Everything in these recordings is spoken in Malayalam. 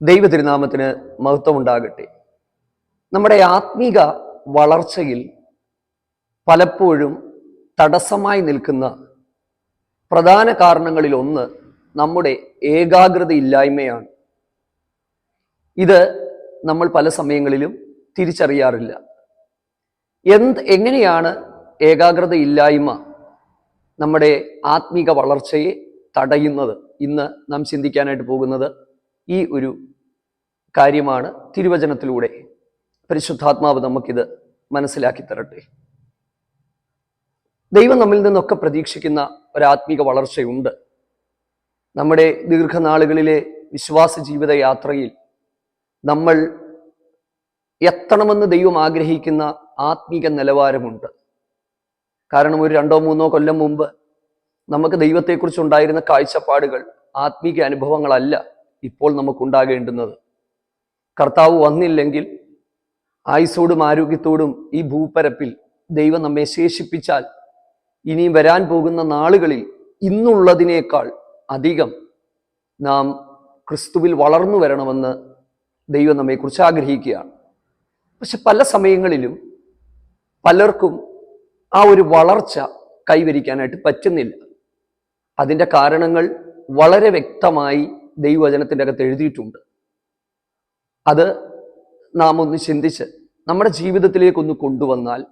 ദൈവ തിരുനാമത്തിന് മഹത്വം ഉണ്ടാകട്ടെ നമ്മുടെ ആത്മീക വളർച്ചയിൽ പലപ്പോഴും തടസ്സമായി നിൽക്കുന്ന പ്രധാന കാരണങ്ങളിൽ ഒന്ന് നമ്മുടെ ഏകാഗ്രതയില്ലായ്മയാണ്. ഇത് നമ്മൾ പല സമയങ്ങളിലും തിരിച്ചറിയാറില്ല. എന്ത് എങ്ങനെയാണ് ഏകാഗ്രത ഇല്ലായ്മ നമ്മുടെ ആത്മീക വളർച്ചയെ തടയുന്നത്? ഇന്ന് നാം ചിന്തിക്കാനായിട്ട് പോകുന്നത് ഈ ഒരു കാര്യമാണ് തിരുവചനത്തിലൂടെ പരിശുദ്ധാത്മാവ് നമുക്കിത് മനസ്സിലാക്കി തരട്ടെ. ദൈവം നമ്മിൽ നിന്നൊക്കെ പ്രതീക്ഷിക്കുന്ന ഒരാത്മീക വളർച്ചയുണ്ട്. നമ്മുടെ ദീർഘനാളുകളിലെ വിശ്വാസ ജീവിത യാത്രയിൽ നമ്മൾ എത്തണമെന്ന് ദൈവം ആഗ്രഹിക്കുന്ന ആത്മീക നിലവാരമുണ്ട്. കാരണം ഒരു രണ്ടോ മൂന്നോ കൊല്ലം മുമ്പ് നമുക്ക് ദൈവത്തെക്കുറിച്ച് ഉണ്ടായിരുന്ന കാഴ്ചപ്പാടുകൾ ആത്മീക അനുഭവങ്ങളല്ല. ഇപ്പോൾ നമുക്കുണ്ടാകേണ്ടുന്നത്. കർത്താവ് വന്നില്ലെങ്കിൽ ആയുസോടും ആരോഗ്യത്തോടും ഈ ഭൂപരപ്പിൽ ദൈവം നമ്മെ ശേഷിപ്പിച്ചാൽ ഇനിയും വരാൻ പോകുന്ന നാളുകളിൽ ഇന്നുള്ളതിനേക്കാൾ അധികം നാം ക്രിസ്തുവിൽ വളർന്നു വരണമെന്ന് ദൈവം നമ്മെക്കുറിച്ച് ആഗ്രഹിക്കുകയാണ്. പക്ഷെ പല സമയങ്ങളിലും പലർക്കും ആ ഒരു വളർച്ച കൈവരിക്കാനായിട്ട് പറ്റുന്നില്ല. അതിന്റെ കാരണങ്ങൾ വളരെ വ്യക്തമായി ദൈവവചനത്തിന്റെ അകത്ത് എഴുതിയിട്ടുണ്ട്. അത് നാം ഒന്ന് ചിന്തിച്ച് നമ്മുടെ ജീവിതത്തിലേക്കൊന്ന് കൊണ്ടുവന്നാൽ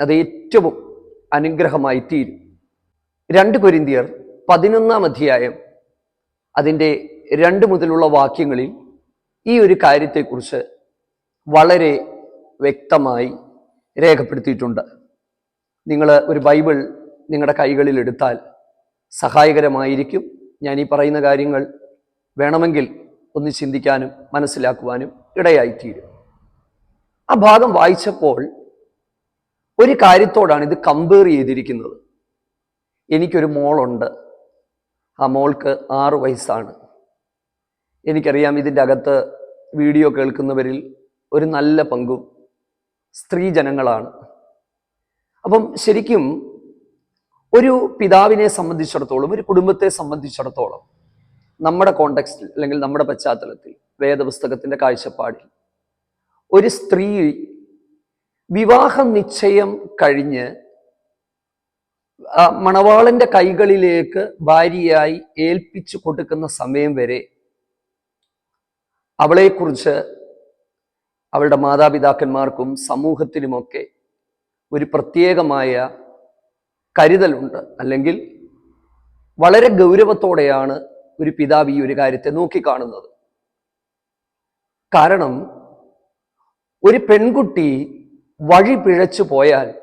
അത് ഏറ്റവും അനുഗ്രഹമായി തീരും. രണ്ട് കൊരിന്തിയർ പതിനൊന്നാം അധ്യായം അതിന്റെ രണ്ട് മുതലുള്ള വാക്യങ്ങളിൽ ഈ ഒരു കാര്യത്തെക്കുറിച്ച് വളരെ വ്യക്തമായി രേഖപ്പെടുത്തിയിട്ടുണ്ട്. നിങ്ങൾ ഒരു ബൈബിൾ നിങ്ങളുടെ കൈകളിൽ എടുത്താൽ സഹായകരമായിരിക്കും. ഞാൻ ഈ പറയുന്ന കാര്യങ്ങൾ വേണമെങ്കിൽ ഒന്ന് ചിന്തിക്കാനും മനസ്സിലാക്കുവാനും ഇടയായിത്തീരും. ആ ഭാഗം വായിച്ചപ്പോൾ ഒരു കാര്യത്തോടാണ് ഇത് കമ്പയർ ചെയ്തിരിക്കുന്നത്. എനിക്കൊരു മോളുണ്ട്. ആ മോൾക്ക് ആറ് വയസ്സാണ്. എനിക്കറിയാം ഇതിന്റെ അകത്ത് വീഡിയോ കേൾക്കുന്നവരിൽ ഒരു നല്ല പങ്കും സ്ത്രീ ജനങ്ങളാണ്. അപ്പം ശരിക്കും ഒരു പിതാവിനെ സംബന്ധിച്ചിടത്തോളം ഒരു കുടുംബത്തെ സംബന്ധിച്ചിടത്തോളം നമ്മുടെ കോണ്ടെക്സ്റ്റിൽ അല്ലെങ്കിൽ നമ്മുടെ പശ്ചാത്തലത്തിൽ വേദപുസ്തകത്തിന്റെ കാഴ്ചപ്പാടിൽ ഒരു സ്ത്രീ വിവാഹ നിശ്ചയം കഴിഞ്ഞ് മണവാളന്റെ കൈകളിലേക്ക് ഭാര്യയായി ഏൽപ്പിച്ചു കൊടുക്കുന്ന സമയം വരെ അവളെക്കുറിച്ച് അവളുടെ മാതാപിതാക്കന്മാർക്കും സമൂഹത്തിനുമൊക്കെ ഒരു പ്രത്യേകമായ കരുതലുണ്ട്. അല്ലെങ്കിൽ വളരെ ഗൗരവത്തോടെയാണ് ഒരു പിതാവ് ഈ ഒരു കാര്യത്തെ നോക്കിക്കാണുന്നത്. കാരണം ഒരു പെൺകുട്ടി വഴി പിഴച്ചു പോയാൽ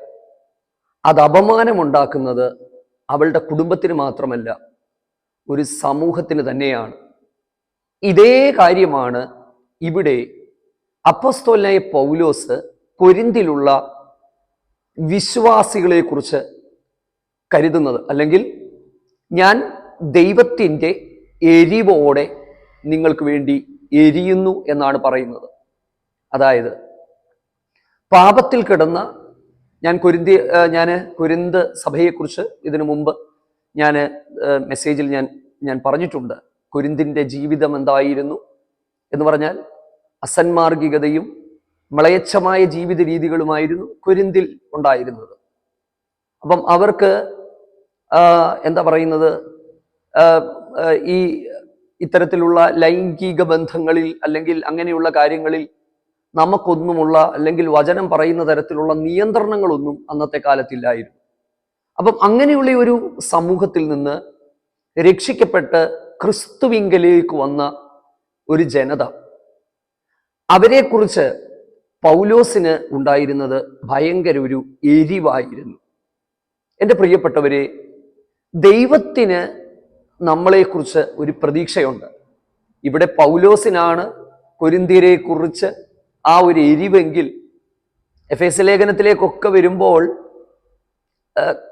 അത് അപമാനമുണ്ടാക്കുന്നത് അവളുടെ കുടുംബത്തിന് മാത്രമല്ല ഒരു സമൂഹത്തിന് തന്നെയാണ്. ഇതേ കാര്യമാണ് ഇവിടെ അപ്പസ്തോലായ പൗലോസ് കൊരിന്തിലുള്ള വിശ്വാസികളെക്കുറിച്ച് കരുതുന്നത്. അല്ലെങ്കിൽ ഞാൻ ദൈവത്തിന്റെ എരിവോടെ നിങ്ങൾക്ക് വേണ്ടി എരിയുന്നു എന്നാണ് പറയുന്നത്. അതായത് പാപത്തിൽ കിടന്ന ഞാൻ കുരുന്തി ഞാൻ കുരുന്ത് സഭയെക്കുറിച്ച് ഇതിനു മുമ്പ് ഞാൻ മെസ്സേജിൽ ഞാൻ ഞാൻ പറഞ്ഞിട്ടുണ്ട്. കുരുന്തിന്റെ ജീവിതം എന്തായിരുന്നു എന്ന് പറഞ്ഞാൽ അസന്മാർഗികതയും മ്ളയച്ഛമായ ജീവിത രീതികളുമായിരുന്നു കുരുന്തിൽ ഉണ്ടായിരുന്നത്. അപ്പം അവർക്ക് എന്താ പറയുന്നത്? ഈ ഇത്തരത്തിലുള്ള ലൈംഗിക ബന്ധങ്ങളിൽ അല്ലെങ്കിൽ അങ്ങനെയുള്ള കാര്യങ്ങളിൽ നമുക്കൊന്നുമുള്ള അല്ലെങ്കിൽ വചനം പറയുന്ന തരത്തിലുള്ള നിയന്ത്രണങ്ങളൊന്നും അന്നത്തെ കാലത്തില്ലായിരുന്നു. അപ്പം അങ്ങനെയുള്ള ഒരു സമൂഹത്തിൽ നിന്ന് രക്ഷിക്കപ്പെട്ട് ക്രിസ്തുവിങ്കലേക്ക് വന്ന ഒരു ജനത അവരെക്കുറിച്ച് പൗലോസിന് ഉണ്ടായിരുന്നത് ഭയങ്കര ഒരു എരിവായിരുന്നു. എന്റെ പ്രിയപ്പെട്ടവരെ ദൈവത്തിന് നമ്മളെക്കുറിച്ച് ഒരു പ്രതീക്ഷയുണ്ട്. ഇവിടെ പൗലോസിനാണ് കുറിച്ച് ആ ഒരു എരിവെങ്കിൽ എഫ് എസ് ലേഖനത്തിലേക്കൊക്കെ വരുമ്പോൾ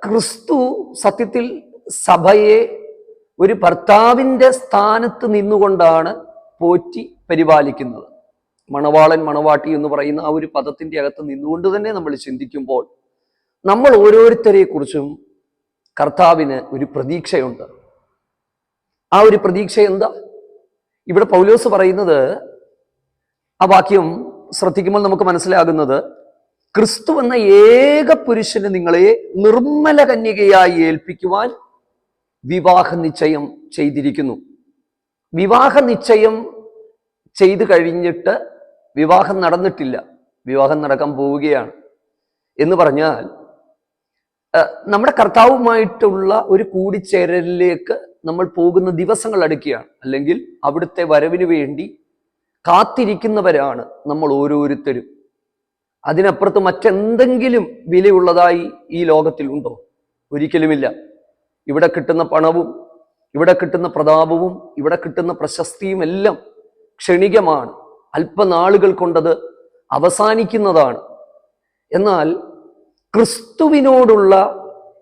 ക്രിസ്തു സത്യത്തിൽ സഭയെ ഒരു ഭർത്താവിന്റെ സ്ഥാനത്ത് നിന്നുകൊണ്ടാണ് പോറ്റി പരിപാലിക്കുന്നത്. മണവാളൻ മണവാട്ടി എന്ന് പറയുന്ന ആ ഒരു പദത്തിന്റെ അകത്ത് നിന്നുകൊണ്ട് തന്നെ നമ്മൾ ചിന്തിക്കുമ്പോൾ നമ്മൾ ഓരോരുത്തരെ കുറിച്ചും കർത്താവിന് ഒരു പ്രതീക്ഷയുണ്ട്. ആ ഒരു പ്രതീക്ഷ എന്താ? ഇവിടെ പൗലോസ് പറയുന്നത് ആ വാക്യം ശ്രദ്ധിക്കുമ്പോൾ നമുക്ക് മനസ്സിലാകുന്നത് ക്രിസ്തു എന്ന ഏക പുരുഷന് നിങ്ങളെ നിർമ്മല കന്യകയായി ഏൽപ്പിക്കുവാൻ വിവാഹ നിശ്ചയം ചെയ്തിരിക്കുന്നു. വിവാഹ നിശ്ചയം ചെയ്തു കഴിഞ്ഞിട്ട് വിവാഹം നടന്നിട്ടില്ല. വിവാഹം നടക്കാൻ പോവുകയാണ്. എന്ന് പറഞ്ഞാൽ നമ്മുടെ കർത്താവുമായിട്ടുള്ള ഒരു കൂടിച്ചേരലിലേക്ക് നമ്മൾ പോകുന്ന ദിവസങ്ങൾ അടുക്കുകയാണ് അല്ലെങ്കിൽ അവിടുത്തെ വരവിന് വേണ്ടി കാത്തിരിക്കുന്നവരാണ് നമ്മൾ ഓരോരുത്തരും. അതിനപ്പുറത്ത് മറ്റെന്തെങ്കിലും വിലയുള്ളതായി ഈ ലോകത്തിൽ ഉണ്ടോ? ഒരിക്കലുമില്ല. ഇവിടെ കിട്ടുന്ന പണവും ഇവിടെ കിട്ടുന്ന പ്രതാപവും ഇവിടെ കിട്ടുന്ന പ്രശസ്തിയും എല്ലാം ക്ഷണികമാണ്. അല്പനാളുകൾ കൊണ്ടത് അവസാനിക്കുന്നതാണ്. എന്നാൽ ക്രിസ്തുവിനോടുള്ള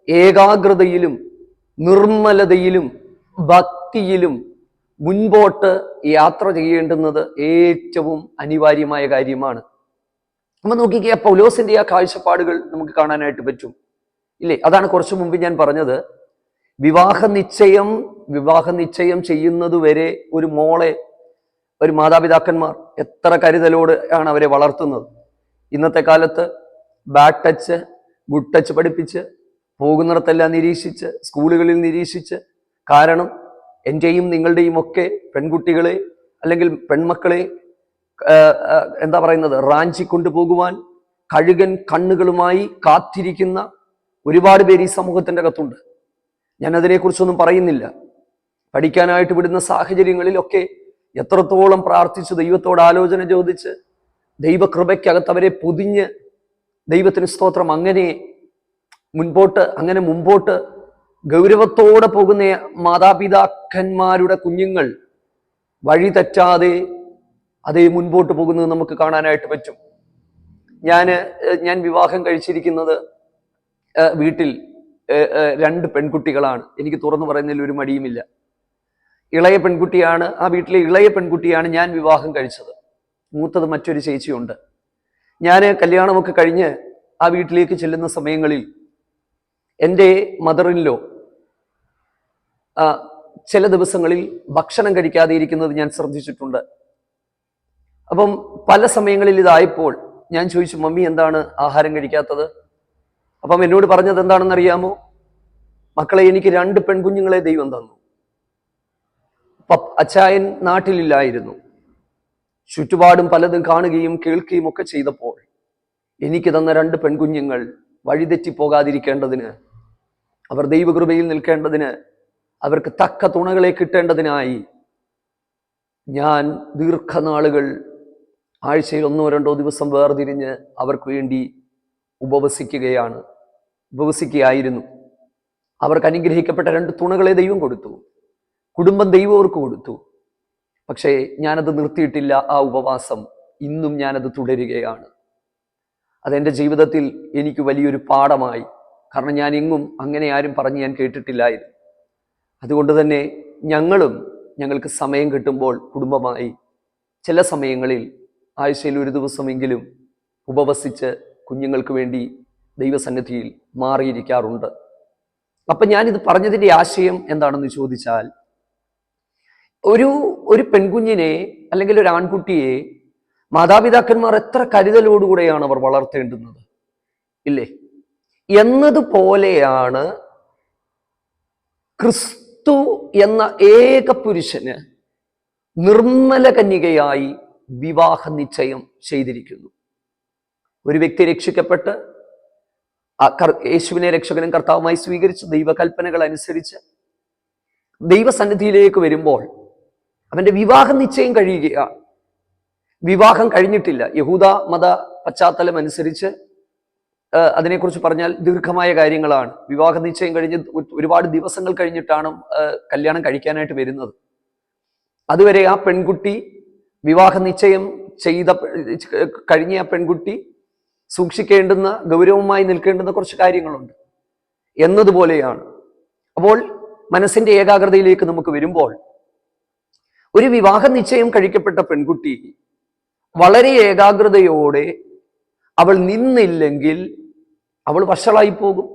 ഏകാഗ്രതയിലും നിർമ്മലതയിലും ഭക്തിയിലും മുൻപോട്ട് യാത്ര ചെയ്യേണ്ടുന്നത് ഏറ്റവും അനിവാര്യമായ കാര്യമാണ്. നമ്മൾ നോക്കിക്കുക പൗലോസിന്റെ ആ കാഴ്ചപ്പാടുകൾ നമുക്ക് കാണാനായിട്ട് പറ്റും. ഇല്ലേ? അതാണ് കുറച്ചു മുമ്പ് ഞാൻ പറഞ്ഞത്. വിവാഹ നിശ്ചയം വിവാഹ നിശ്ചയം ചെയ്യുന്നത് വരെ ഒരു മോളെ ഒരു മാതാപിതാക്കന്മാർ എത്ര കരുതലോട് ആണ് അവരെ വളർത്തുന്നത്. ഇന്നത്തെ കാലത്ത് ബാക്ക് ടച്ച് ഗുഡ് ടച്ച് പഠിപ്പിച്ച് പോകുന്നിടത്തെല്ലാം നിരീക്ഷിച്ച് സ്കൂളുകളിൽ നിരീക്ഷിച്ച് കാരണം എന്റെയും നിങ്ങളുടെയും ഒക്കെ പെൺകുട്ടികളെ അല്ലെങ്കിൽ പെൺമക്കളെ എന്താ പറയുന്നത് റാഞ്ചി കൊണ്ടുപോകുവാൻ കഴുകൻ കണ്ണുകളുമായി കാത്തിരിക്കുന്ന ഒരുപാട് പേര് ഈ സമൂഹത്തിന്റെ അകത്തുണ്ട്. ഞാൻ അതിനെക്കുറിച്ചൊന്നും പറയുന്നില്ല. പഠിക്കാനായിട്ട് വിടുന്ന സാഹചര്യങ്ങളിലൊക്കെ എത്രത്തോളം പ്രാർത്ഥിച്ച് ദൈവത്തോട് ആലോചന ചോദിച്ച് ദൈവകൃപയ്ക്കകത്ത് അവരെ പൊതിഞ്ഞ് ദൈവത്തിന് സ്തോത്രം അങ്ങനെ മുൻപോട്ട് അങ്ങനെ മുമ്പോട്ട് ഗൗരവത്തോടെ പോകുന്ന മാതാപിതാക്കന്മാരുടെ കുഞ്ഞുങ്ങൾ വഴി തെറ്റാതെ അതേ മുൻപോട്ട് പോകുന്നത് നമുക്ക് കാണാനായിട്ട് പറ്റും. ഞാൻ ഞാൻ വിവാഹം കഴിച്ചിരിക്കുന്നത് വീട്ടിൽ രണ്ട് പെൺകുട്ടികളാണ്. എനിക്ക് തുറന്നു പറയുന്നതിൽ ഒരു മടിയുമില്ല. ഇളയ പെൺകുട്ടിയാണ് ആ വീട്ടിലെ ഇളയ പെൺകുട്ടിയാണ് ഞാൻ വിവാഹം കഴിച്ചത്. മൂത്തത് മറ്റൊരു ചേച്ചിയുണ്ട്. ഞാൻ കല്യാണമൊക്കെ കഴിഞ്ഞ് ആ വീട്ടിലേക്ക് ചെല്ലുന്ന സമയങ്ങളിൽ എന്റെ മദറിൻലോ ചില ദിവസങ്ങളിൽ ഭക്ഷണം കഴിക്കാതെ ഇരിക്കുന്നത് ഞാൻ ശ്രദ്ധിച്ചിട്ടുണ്ട്. അപ്പം പല സമയങ്ങളിൽ ഇതായപ്പോൾ ഞാൻ ചോദിച്ചു മമ്മി എന്താണ് ആഹാരം കഴിക്കാത്തത്? അപ്പം എന്നോട് പറഞ്ഞത് എന്താണെന്ന് അറിയാമോ മക്കളെ എനിക്ക് രണ്ട് പെൺകുഞ്ഞുങ്ങളെ ദൈവം തന്നു. അച്ചായൻ നാട്ടിലില്ലായിരുന്നു. ചുറ്റുപാടും പലതും കാണുകയും കേൾക്കുകയും ഒക്കെ ചെയ്തപ്പോൾ എനിക്ക് തന്ന രണ്ട് പെൺകുഞ്ഞുങ്ങൾ വഴിതെറ്റി പോകാതിരിക്കേണ്ടതിന് അവർ ദൈവകൃപയിൽ നിൽക്കേണ്ടതിന് അവർക്ക് തക്ക തുണകളെ കിട്ടേണ്ടതിനായി ഞാൻ ദീർഘനാളുകൾ ആഴ്ചയിൽ ഒന്നോ രണ്ടോ ദിവസം വേർതിരിഞ്ഞ് അവർക്ക് വേണ്ടി ഉപവസിക്കുകയാണ് ഉപവസിക്കുകയായിരുന്നു. അവർക്ക് അനുഗ്രഹിക്കപ്പെട്ട രണ്ട് തുണകളെ ദൈവം കൊടുത്തു കുടുംബം ദൈവം അവർക്ക് കൊടുത്തു. പക്ഷേ ഞാനത് നിർത്തിയിട്ടില്ല ആ ഉപവാസം. ഇന്നും ഞാനത് തുടരുകയാണ്. അതെന്റെ ജീവിതത്തിൽ എനിക്ക് വലിയൊരു പാഠമായി. കാരണം ഞാൻ എങ്ങും അങ്ങനെ ആരും പറഞ്ഞ് ഞാൻ കേട്ടിട്ടില്ലായിരുന്നു. അതുകൊണ്ട് തന്നെ ഞങ്ങളും ഞങ്ങൾക്ക് സമയം കിട്ടുമ്പോൾ കുടുംബമായി ചില സമയങ്ങളിൽ ആഴ്ചയിൽ ഒരു ദിവസമെങ്കിലും ഉപവസിച്ച് കുഞ്ഞുങ്ങൾക്ക് വേണ്ടി ദൈവസന്നിധിയിൽ മാറിയിരിക്കാറുണ്ട്. അപ്പം ഞാനിത് പറഞ്ഞതിന്റെ ആശയം എന്താണെന്ന് ചോദിച്ചാൽ ഒരു ഒരു പെൺകുഞ്ഞിനെ അല്ലെങ്കിൽ ഒരു ആൺകുട്ടിയെ മാതാപിതാക്കന്മാർ എത്ര കരുതലോടുകൂടെയാണ് അവർ വളർത്തേണ്ടുന്നത്? ഇല്ലേ? എന്നതുപോലെയാണ് ക്രിസ്തു എന്ന ഏക പുരുഷന് നിർമ്മല കന്യകയായി വിവാഹ നിശ്ചയം ചെയ്തിരിക്കുന്നു. ഒരു വ്യക്തി രക്ഷിക്കപ്പെട്ട് യേശുവിനെ രക്ഷകനും കർത്താവുമായി സ്വീകരിച്ച് ദൈവകൽപ്പനകൾ അനുസരിച്ച് ദൈവസന്നിധിയിലേക്ക് വരുമ്പോൾ അവന്റെ വിവാഹ നിശ്ചയം കഴിയുകയാണ് വിവാഹം കഴിഞ്ഞിട്ടില്ല. യഹൂദ മത പശ്ചാത്തലം അനുസരിച്ച് അതിനെക്കുറിച്ച് പറഞ്ഞാൽ ദീർഘമായ കാര്യങ്ങളാണ്. വിവാഹ നിശ്ചയം കഴിഞ്ഞ് ഒരുപാട് ദിവസങ്ങൾ കഴിഞ്ഞിട്ടാണ് കല്യാണം കഴിക്കാനായിട്ട് വരുന്നത്. അതുവരെ ആ പെൺകുട്ടി വിവാഹ നിശ്ചയം ചെയ്ത കഴിഞ്ഞ ആ പെൺകുട്ടി സൂക്ഷിക്കേണ്ടുന്ന ഗൗരവമായി നിൽക്കേണ്ടുന്ന കുറച്ച് കാര്യങ്ങളുണ്ട്. എന്നതുപോലെയാണ്. അപ്പോൾ മനസ്സിന്റെ ഏകാഗ്രതയിലേക്ക് നമുക്ക് വരുമ്പോൾ ഒരു വിവാഹ നിശ്ചയം കഴിക്കപ്പെട്ട പെൺകുട്ടി വളരെ ഏകാഗ്രതയോടെ അവൾ നിന്നില്ലെങ്കിൽ അവൾ വഷളായി പോകും.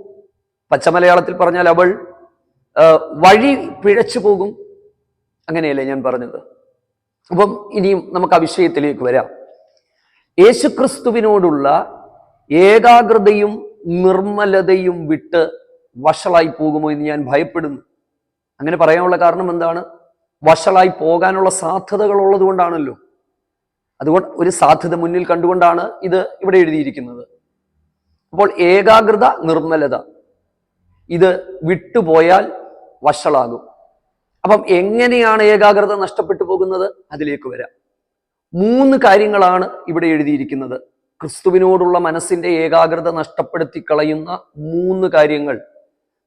പച്ചമലയാളത്തിൽ പറഞ്ഞാൽ അവൾ വഴി പിഴച്ചു പോകും. അങ്ങനെയല്ലേ ഞാൻ പറഞ്ഞത്? അപ്പം ഇനിയും നമുക്ക് ആ വിഷയത്തിലേക്ക് വരാം. യേശുക്രിസ്തുവിനോടുള്ള ഏകാഗ്രതയും നിർമ്മലതയും വിട്ട് വഷളായി പോകുമോ എന്ന് ഞാൻ ഭയപ്പെടുന്നു. അങ്ങനെ പറയാനുള്ള കാരണം എന്താണ്? വഷളായി പോകാനുള്ള സാധ്യതകൾ ഉള്ളത് കൊണ്ടാണല്ലോ അതുകൊണ്ട് ഒരു സാധ്യത മുന്നിൽ കണ്ടുകൊണ്ടാണ് ഇത് ഇവിടെ എഴുതിയിരിക്കുന്നത്. അപ്പോൾ ഏകാഗ്രത നിർമ്മലത. ഇത് വിട്ടുപോയാൽ വഷളാകും. അപ്പം എങ്ങനെയാണ് ഏകാഗ്രത നഷ്ടപ്പെട്ടു പോകുന്നത്? അതിലേക്ക് വരാം. മൂന്ന് കാര്യങ്ങളാണ് ഇവിടെ എഴുതിയിരിക്കുന്നത്. ക്രിസ്തുവിനോടുള്ള മനസ്സിന്റെ ഏകാഗ്രത നഷ്ടപ്പെടുത്തി കളയുന്ന മൂന്ന് കാര്യങ്ങൾ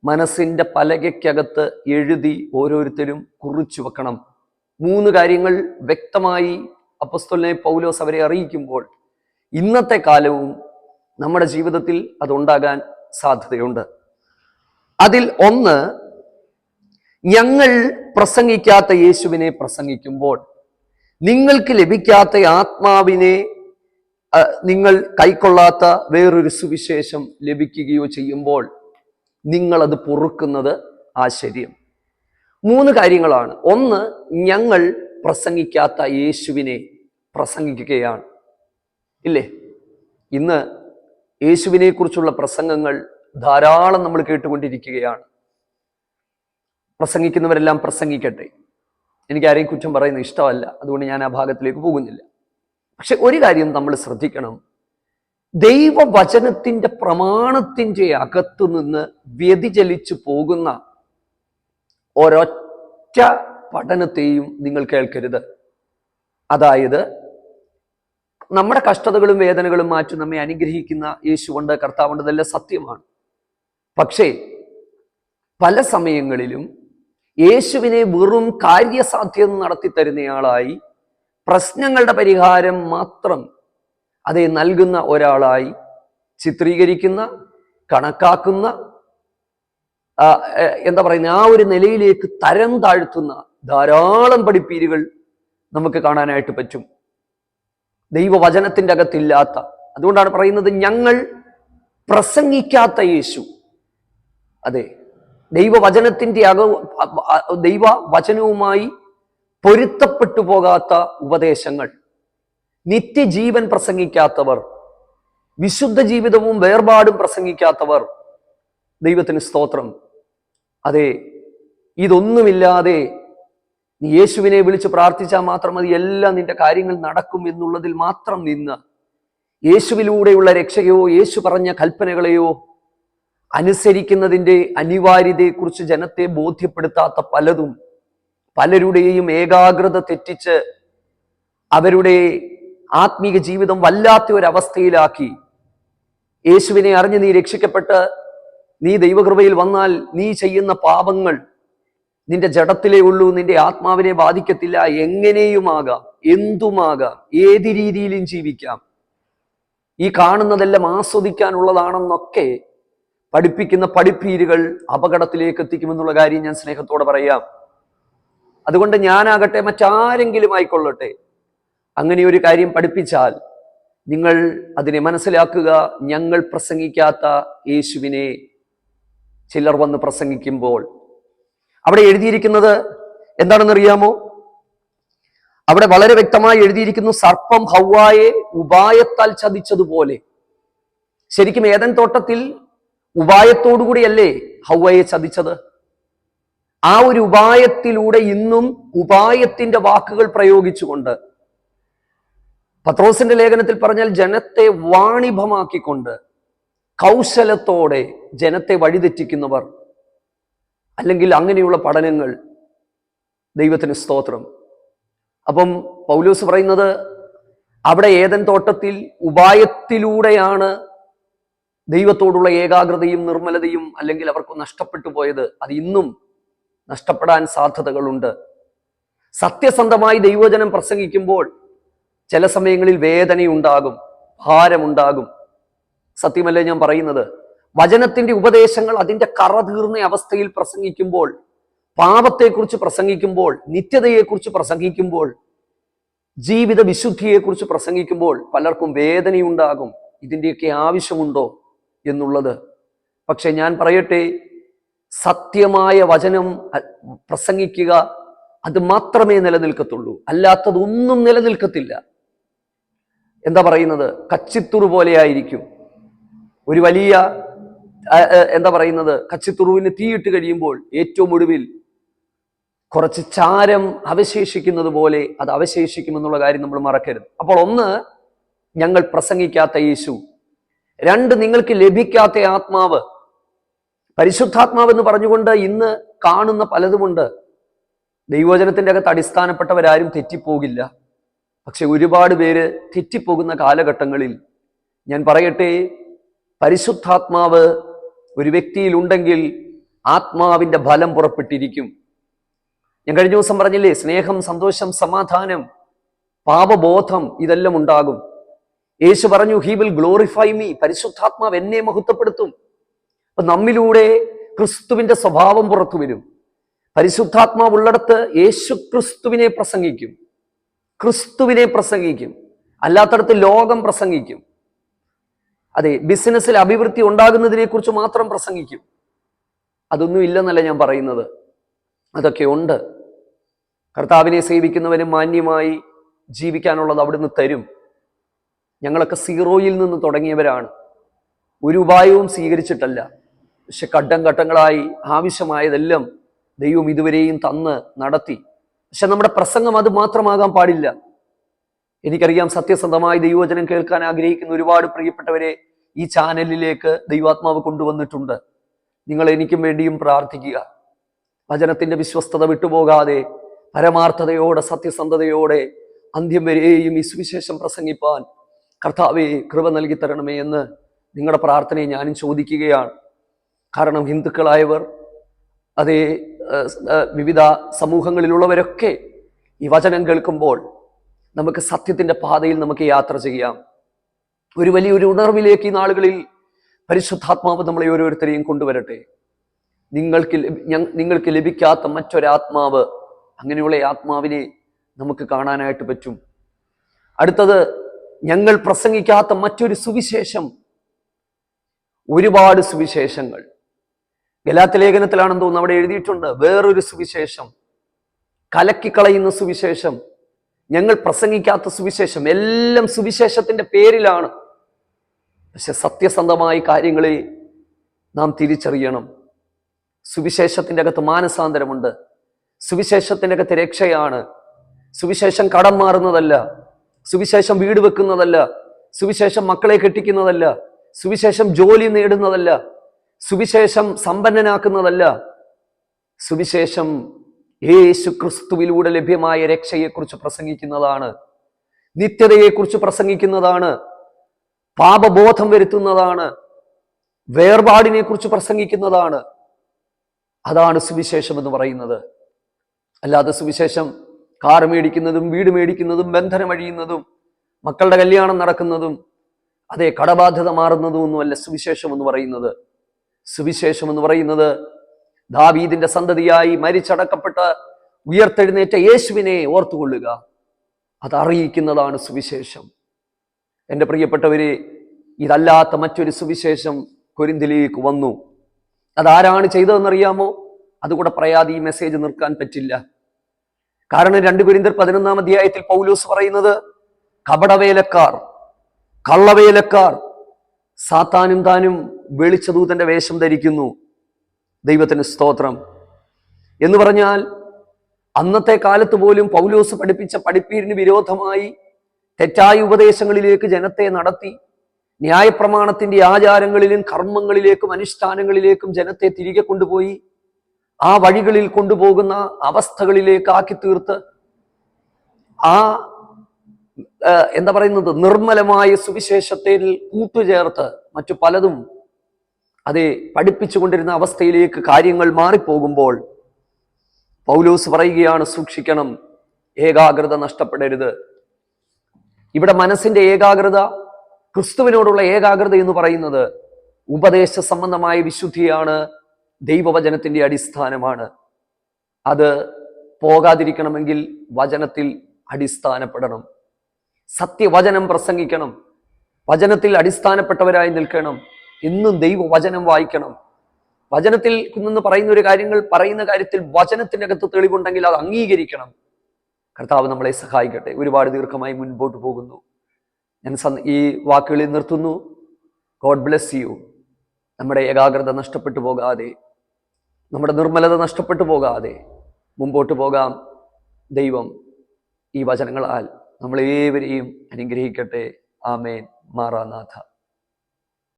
മനസ്സിന്റെ പലകയ്ക്കകത്ത് എഴുതി ഓരോരുത്തരും കുറിച്ചു വെക്കണം. മൂന്ന് കാര്യങ്ങൾ വ്യക്തമായി അപ്പസ്തൊലിനെ പൗലോസ് അവരെ അറിയിക്കുമ്പോൾ ഇന്നത്തെ കാലവും നമ്മുടെ ജീവിതത്തിൽ അതുണ്ടാകാൻ സാധ്യതയുണ്ട്. അതിൽ ഒന്ന് ഞങ്ങൾ പ്രസംഗിക്കാത്ത യേശുവിനെ പ്രസംഗിക്കുമ്പോൾ നിങ്ങൾക്ക് ലഭിക്കാത്ത ആത്മാവിനെ നിങ്ങൾ കൈക്കൊള്ളാത്ത വേറൊരു സുവിശേഷം ലഭിക്കുകയോ ചെയ്യുമ്പോൾ നിങ്ങളത് പൊറുക്കുന്നത് ആശ്ചര്യം. മൂന്ന് കാര്യങ്ങളാണ്. ഒന്ന് ഞങ്ങൾ പ്രസംഗിക്കാത്ത യേശുവിനെ പ്രസംഗിക്കുകയാണ്. ഇല്ലേ? ഇന്ന് യേശുവിനെ കുറിച്ചുള്ള പ്രസംഗങ്ങൾ ധാരാളം നമ്മൾ കേട്ടുകൊണ്ടിരിക്കുകയാണ്. പ്രസംഗിക്കുന്നവരെല്ലാം പ്രസംഗിക്കട്ടെ. എനിക്ക് ആരെയും കുറ്റം പറയുന്നത് ഇഷ്ടമല്ല. അതുകൊണ്ട് ഞാൻ ആ ഭാഗത്തിലേക്ക് പോകുന്നില്ല. പക്ഷെ ഒരു കാര്യം നമ്മൾ ശ്രദ്ധിക്കണം. ദൈവവചനത്തിന്റെ പ്രമാണത്തിന്റെ അകത്തു നിന്ന് വ്യതിചലിച്ചു പോകുന്ന ഒരൊറ്റ പഠനത്തെയും നിങ്ങൾ കേൾക്കരുത്. അതായത് നമ്മുടെ കഷ്ടതകളും വേദനകളും മാറ്റി നമ്മെ അനുഗ്രഹിക്കുന്ന യേശുണ്ട് കർത്താവുണ്ട് ഇതെല്ലാം സത്യമാണ്. പക്ഷേ പല സമയങ്ങളിലും യേശുവിനെ വെറും കാര്യസാധ്യത നടത്തി തരുന്നയാളായി പ്രശ്നങ്ങളുടെ പരിഹാരം മാത്രം അതേ നൽകുന്ന ഒരാളായി ചിത്രീകരിക്കുന്ന കണക്കാക്കുന്ന എന്താ പറയുന്ന ആ ഒരു നിലയിലേക്ക് തരം താഴ്ത്തുന്ന ധാരാളം പഠിപ്പീരുകൾ നമുക്ക് കാണാനായിട്ട് പറ്റും. ദൈവവചനത്തിന്റെ അകത്തില്ലാത്ത. അതുകൊണ്ടാണ് പറയുന്നത് ഞങ്ങൾ പ്രസംഗിക്കാത്ത യേശു. അതെ ദൈവവചനത്തിന്റെ അക ദൈവ വചനവുമായി പൊരുത്തപ്പെട്ടു പോകാത്ത ഉപദേശങ്ങൾ. നിത്യജീവൻ പ്രസംഗിക്കാത്തവർ വിശുദ്ധ ജീവിതവും വേർപാടും പ്രസംഗിക്കാത്തവർ ദൈവത്തിന് സ്തോത്രം. അതെ ഇതൊന്നുമില്ലാതെ നീ യേശുവിനെ വിളിച്ച് പ്രാർത്ഥിച്ചാൽ മാത്രം മതി എല്ലാം നിന്റെ കാര്യങ്ങൾ നടക്കും എന്നുള്ളതിൽ മാത്രം നിന്ന്. യേശുവിലൂടെയുള്ള രക്ഷയോ യേശു പറഞ്ഞ കൽപ്പനകളെയോ അനുസരിക്കുന്നതിന്റെ അനിവാര്യതയെക്കുറിച്ച് ജനത്തെ ബോധ്യപ്പെടുത്താത്ത പലതും പലരുടെയും ഏകാഗ്രത തെറ്റിച്ച് അവരുടെ ആത്മീക ജീവിതം വല്ലാത്ത ഒരവസ്ഥയിലാക്കി യേശുവിനെ അറിഞ്ഞ് നീ രക്ഷിക്കപ്പെട്ട് നീ ദൈവകൃപയിൽ വന്നാൽ നീ ചെയ്യുന്ന പാപങ്ങൾ നിന്റെ ജഡത്തിലേ ഉള്ളൂ നിന്റെ ആത്മാവിനെ ബാധിക്കത്തില്ല. എങ്ങനെയുമാകാം? എന്തുമാകാം? ഏത് രീതിയിലും ജീവിക്കാം. ഈ കാണുന്നതെല്ലാം ആസ്വദിക്കാനുള്ളതാണെന്നൊക്കെ പഠിപ്പിക്കുന്ന പഠിപ്പീരുകൾ അപകടത്തിലേക്ക് എത്തിക്കുമെന്നുള്ള കാര്യം ഞാൻ സ്നേഹത്തോടെ പറയാം. അതുകൊണ്ട് ഞാനാകട്ടെ മറ്റാരെങ്കിലും ആയിക്കൊള്ളട്ടെ. അങ്ങനെ ഒരു കാര്യം പഠിപ്പിച്ചാൽ നിങ്ങൾ അതിനെ മനസ്സിലാക്കുക. ഞങ്ങൾ പ്രസംഗിക്കാത്ത യേശുവിനെ ചിലർ വന്ന് പ്രസംഗിക്കുമ്പോൾ അവിടെ എഴുതിയിരിക്കുന്നത് എന്താണെന്നറിയാമോ? അവിടെ വളരെ വ്യക്തമായി എഴുതിയിരിക്കുന്നു സർപ്പം ഹൗവായെ ഉപായത്താൽ ചതിച്ചതുപോലെ. ശരിക്കും ഏതൻ തോട്ടത്തിൽ ഉപായത്തോടുകൂടിയല്ലേ ഹൗവയെ ചതിച്ചത്? ആ ഒരു ഉപായത്തിലൂടെ ഇന്നും ഉപായത്തിന്റെ വാക്കുകൾ പ്രയോഗിച്ചുകൊണ്ട് പത്രോസിന്റെ ലേഖനത്തിൽ പറഞ്ഞാൽ ജനത്തെ വാണിഭമാക്കിക്കൊണ്ട് കൗശലത്തോടെ ജനത്തെ വഴിതെറ്റിക്കുന്നവർ അല്ലെങ്കിൽ അങ്ങനെയുള്ള പഠനങ്ങൾ ദൈവത്തിന് സ്തോത്രം. അപ്പം പൗലൂസ് പറയുന്നത് അവിടെ ഏതൻ തോട്ടത്തിൽ ഉപായത്തിലൂടെയാണ് ദൈവത്തോടുള്ള ഏകാഗ്രതയും നിർമ്മലതയും അല്ലെങ്കിൽ അവർക്ക് നഷ്ടപ്പെട്ടു പോയത്. അത് ഇന്നും നഷ്ടപ്പെടാൻ സാധ്യതകളുണ്ട്. സത്യസന്ധമായി ദൈവജനം പ്രസംഗിക്കുമ്പോൾ ചില സമയങ്ങളിൽ വേദനയുണ്ടാകും ഭാരമുണ്ടാകും. സത്യമല്ലേ ഞാൻ പറയുന്നത്? വചനത്തിന്റെ ഉപദേശങ്ങൾ അതിന്റെ കറ തീർന്ന അവസ്ഥയിൽ പ്രസംഗിക്കുമ്പോൾ പാപത്തെക്കുറിച്ച് പ്രസംഗിക്കുമ്പോൾ നിത്യതയെക്കുറിച്ച് പ്രസംഗിക്കുമ്പോൾ ജീവിത വിശുദ്ധിയെക്കുറിച്ച് പ്രസംഗിക്കുമ്പോൾ പലർക്കും വേദനയുണ്ടാകും. ഇതിന്റെയൊക്കെ ആവശ്യമുണ്ടോ എന്നുള്ളത്. പക്ഷെ ഞാൻ പറയട്ടെ സത്യമായ വചനം പ്രസംഗിക്കുക അത് മാത്രമേ നിലനിൽക്കത്തുള്ളൂ. അല്ലാത്തതൊന്നും നിലനിൽക്കത്തില്ല. എന്താ പറയുന്നത്? കച്ചിത്തുറു പോലെയായിരിക്കും. ഒരു വലിയ എന്താ പറയുന്നത്? കച്ചിത്തുറുവിന് തീയിട്ട് കഴിയുമ്പോൾ ഏറ്റവും ഒടുവിൽ കുറച്ച് ചാരം അവശേഷിക്കുന്നത് പോലെ അത് അവശേഷിക്കുമെന്നുള്ള കാര്യം നമ്മൾ മറക്കരുത്. അപ്പോൾ ഒന്ന് ഞങ്ങൾ പ്രസംഗിക്കാത്ത യേശു. രണ്ട് നിങ്ങൾക്ക് ലഭിക്കാത്ത ആത്മാവ്. പരിശുദ്ധാത്മാവ് എന്ന് പറഞ്ഞുകൊണ്ട് ഇന്ന് കാണുന്ന പലതുമുണ്ട്. ദൈവചനത്തിന്റെ അകത്ത് അടിസ്ഥാനപ്പെട്ടവരാരും തെറ്റിപ്പോകില്ല. പക്ഷെ ഒരുപാട് പേര് തെറ്റിപ്പോകുന്ന കാലഘട്ടങ്ങളിൽ ഞാൻ പറയട്ടെ പരിശുദ്ധാത്മാവ് ഒരു വ്യക്തിയിൽ ഉണ്ടെങ്കിൽ ആത്മാവിന്റെ ഫലം പുറപ്പെട്ടിരിക്കും. ഞാൻ കഴിഞ്ഞ ദിവസം പറഞ്ഞില്ലേ സ്നേഹം സന്തോഷം സമാധാനം പാപബോധം ഇതെല്ലാം ഉണ്ടാകും. യേശു പറഞ്ഞു ഹി വിൽ ഗ്ലോറിഫൈ മീ പരിശുദ്ധാത്മാവ് എന്നെ മഹത്വപ്പെടുത്തും. അപ്പൊ നമ്മിലൂടെ ക്രിസ്തുവിന്റെ സ്വഭാവം പുറത്തു വരും. പരിശുദ്ധാത്മാവ് ഉള്ളിടത്ത് യേശു ക്രിസ്തുവിനെ പ്രസംഗിക്കും. ക്രിസ്തുവിനെ പ്രസംഗിക്കും. അല്ലാത്തടത്ത് ലോകം പ്രസംഗിക്കും. അതെ ബിസിനസ്സിൽ അഭിവൃദ്ധി ഉണ്ടാകുന്നതിനെ കുറിച്ച് മാത്രം പ്രസംഗിക്കും. അതൊന്നും ഇല്ലെന്നല്ല ഞാൻ പറയുന്നത്. അതൊക്കെ ഉണ്ട്. കർത്താവിനെ സേവിക്കുന്നവന് മാന്യമായി ജീവിക്കാനുള്ളത് അവിടുന്ന് തരും. ഞങ്ങളൊക്കെ സീറോയിൽ നിന്ന് തുടങ്ങിയവരാണ്. ഒരു ഉപായവും സ്വീകരിച്ചിട്ടല്ല. പക്ഷെ ഘട്ടം ഘട്ടങ്ങളായി ആവശ്യമായതെല്ലാം ദൈവം ഇതുവരെയും തന്ന് നടത്തി. പക്ഷെ നമ്മുടെ പ്രസംഗം അത് മാത്രമാകാൻ പാടില്ല. എനിക്കറിയാം സത്യസന്ധമായി ദൈവവചനം കേൾക്കാൻ ആഗ്രഹിക്കുന്ന ഒരുപാട് പ്രിയപ്പെട്ടവരെ ഈ ചാനലിലേക്ക് ദൈവാത്മാവ് കൊണ്ടുവന്നിട്ടുണ്ട്. നിങ്ങൾ എനിക്കും വേണ്ടിയും പ്രാർത്ഥിക്കുക. വചനത്തിന്റെ വിശ്വസ്തത വിട്ടുപോകാതെ പരമാർത്ഥതയോടെ സത്യസന്ധതയോടെ അന്ത്യം വരെയും ഈ സുവിശേഷം പ്രസംഗിപ്പാൻ കർത്താവെ കൃപ നൽകി തരണമേ എന്ന് നിങ്ങളുടെ പ്രാർത്ഥനയെ ഞാനും ചോദിക്കുകയാണ്. കാരണം ഹിന്ദുക്കളായവർ അതേ വിവിധ സമൂഹങ്ങളിലുള്ളവരൊക്കെ ഈ വചനം കേൾക്കുമ്പോൾ നമുക്ക് സത്യത്തിന്റെ പാതയിൽ നമുക്ക് യാത്ര ചെയ്യാം. ഒരു വലിയൊരു ഉണർവിലേക്ക് ഈ നാളുകളിൽ പരിശുദ്ധാത്മാവ് നമ്മളെ ഓരോരുത്തരെയും കൊണ്ടുവരട്ടെ. നിങ്ങൾക്ക് നിങ്ങൾക്ക് ലഭിക്കാത്ത മറ്റൊരാത്മാവ് അങ്ങനെയുള്ള ആത്മാവിനെ നമുക്ക് കാണാനായിട്ട് പറ്റും. അടുത്തത് ഞങ്ങൾ പ്രസംഗിക്കാത്ത മറ്റൊരു സുവിശേഷം. ഒരുപാട് സുവിശേഷങ്ങൾ. ഗലാത്ത ലേഖനത്തിലാണെന്ന് തോന്നുന്നു അവിടെ എഴുതിയിട്ടുണ്ട് വേറൊരു സുവിശേഷം. കലക്കിക്കളയുന്ന സുവിശേഷം. ഞങ്ങൾ പ്രസംഗിക്കാത്ത സുവിശേഷം എല്ലാം സുവിശേഷത്തിന്റെ പേരിലാണ്. പക്ഷെ സത്യസന്ധമായ കാര്യങ്ങളെ നാം തിരിച്ചറിയണം. സുവിശേഷത്തിന്റെ അകത്ത് മാനസാന്തരമുണ്ട്. സുവിശേഷത്തിന്റെ അകത്ത് രക്ഷയാണ്. സുവിശേഷം കടം മാറുന്നതല്ല. സുവിശേഷം വീട് വെക്കുന്നതല്ല. സുവിശേഷം മക്കളെ കെട്ടിക്കുന്നതല്ല. സുവിശേഷം ജോലി നേടുന്നതല്ല. സുവിശേഷം സമ്പന്നനാക്കുന്നതല്ല. സുവിശേഷം യേശു ക്രിസ്തുവിലൂടെ ലഭ്യമായ രക്ഷയെക്കുറിച്ച് പ്രസംഗിക്കുന്നതാണ് നിത്യതയെക്കുറിച്ച് പ്രസംഗിക്കുന്നതാണ് പാപബോധം വരുത്തുന്നതാണ് വേർപാടിനെ കുറിച്ച് പ്രസംഗിക്കുന്നതാണ്. അതാണ് സുവിശേഷം എന്ന് പറയുന്നത്. അല്ലാതെ സുവിശേഷം കാർ മേടിക്കുന്നതും വീട് മേടിക്കുന്നതും ബന്ധനം അഴിയുന്നതും മക്കളുടെ കല്യാണം നടക്കുന്നതും അതേ കടബാധ്യത മാറുന്നതും ഒന്നുമല്ല സുവിശേഷം എന്ന് പറയുന്നത്. സുവിശേഷം എന്ന് പറയുന്നത് ദാവീദിന്റെ സന്തതിയായി മരിച്ചടക്കപ്പെട്ട ഉയർത്തെഴുന്നേറ്റ യേശുവിനെ ഓർത്തുകൊള്ളുക. അത് അറിയിക്കുന്നതാണ് സുവിശേഷം. എന്റെ പ്രിയപ്പെട്ടവരെ ഇതല്ലാത്ത മറ്റൊരു സുവിശേഷം കൊരിന്തിലേക്ക് വന്നു. അതാരാണ് ചെയ്തതെന്നറിയാമോ? അതുകൂടെ പറയാതെ ഈ മെസ്സേജ് നിർക്കാൻ പറ്റില്ല. കാരണം രണ്ട് കുരിന്തർ പതിനൊന്നാം അധ്യായത്തിൽ പൗലൂസ് പറയുന്നത് കപടവേലക്കാർ കള്ളവേലക്കാർ സാത്താനും താനും വെളിച്ചദൂതന്റെ വേഷം ധരിക്കുന്നു. ദൈവത്തിന് സ്തോത്രം. എന്ന് പറഞ്ഞാൽ അന്നത്തെ കാലത്ത് പോലും പൗലോസ് പഠിപ്പിച്ച പഠിപ്പീരിന് വിരോധമായി തെറ്റായ ഉപദേശങ്ങളിലേക്ക് ജനത്തെ നടത്തി ന്യായപ്രമാണത്തിന്റെ ആചാരങ്ങളിലും കർമ്മങ്ങളിലേക്കും അനുഷ്ഠാനങ്ങളിലേക്കും ജനത്തെ തിരികെ കൊണ്ടുപോയി ആ വഴികളിൽ കൊണ്ടുപോകുന്ന അവസ്ഥകളിലേക്ക് ആക്കി തീർത്ത് ആ എന്താ പറയുന്നത് നിർമ്മലമായ സുവിശേഷത്തിൽ കൂട്ടുചേർത്ത് മറ്റു പലതും അതെ പഠിപ്പിച്ചുകൊണ്ടിരുന്ന അവസ്ഥയിലേക്ക് കാര്യങ്ങൾ മാറിപ്പോകുമ്പോൾ പൗലോസ് പറയുകയാണ് സൂക്ഷിക്കണം ഏകാഗ്രത നഷ്ടപ്പെടരുത്. ഇവിടെ മനസ്സിന്റെ ഏകാഗ്രത ക്രിസ്തുവിനോടുള്ള ഏകാഗ്രത എന്ന് പറയുന്നത് ഉപദേശ സംബന്ധമായ വിശുദ്ധിയാണ് ദൈവവചനത്തിന്റെ അടിസ്ഥാനമാണ്. അത് പോകാതിരിക്കണമെങ്കിൽ വചനത്തിൽ അടിസ്ഥാനപ്പെടണം. സത്യവചനം പ്രസംഗിക്കണം വചനത്തിൽ അടിസ്ഥാനപ്പെട്ടവരായി നിൽക്കണം. എന്നും ദൈവവചനം വായിക്കണം. വചനത്തിൽ നിന്ന് പറയുന്ന ഒരു കാര്യങ്ങൾ പറയുന്ന കാര്യത്തിൽ വചനത്തിനകത്ത് തെളിവുണ്ടെങ്കിൽ അത് അംഗീകരിക്കണം. കർത്താവ് നമ്മളെ സഹായിക്കട്ടെ. ഒരുപാട് ദീർഘമായി മുൻപോട്ട് പോകുന്നു. ഞാൻ ഈ വാക്കുകളിൽ നിർത്തുന്നു. ഗോഡ് ബ്ലെസ് യു നമ്മുടെ ഏകാഗ്രത നഷ്ടപ്പെട്ടു പോകാതെ നമ്മുടെ നിർമ്മലത നഷ്ടപ്പെട്ടു പോകാതെ മുമ്പോട്ട് പോകാം ദൈവം ഈ വചനങ്ങളാൽ. നമ്മളേവരെയും അനുഗ്രഹിക്കട്ടെ. ആമേൻ. മാറാനാഥ.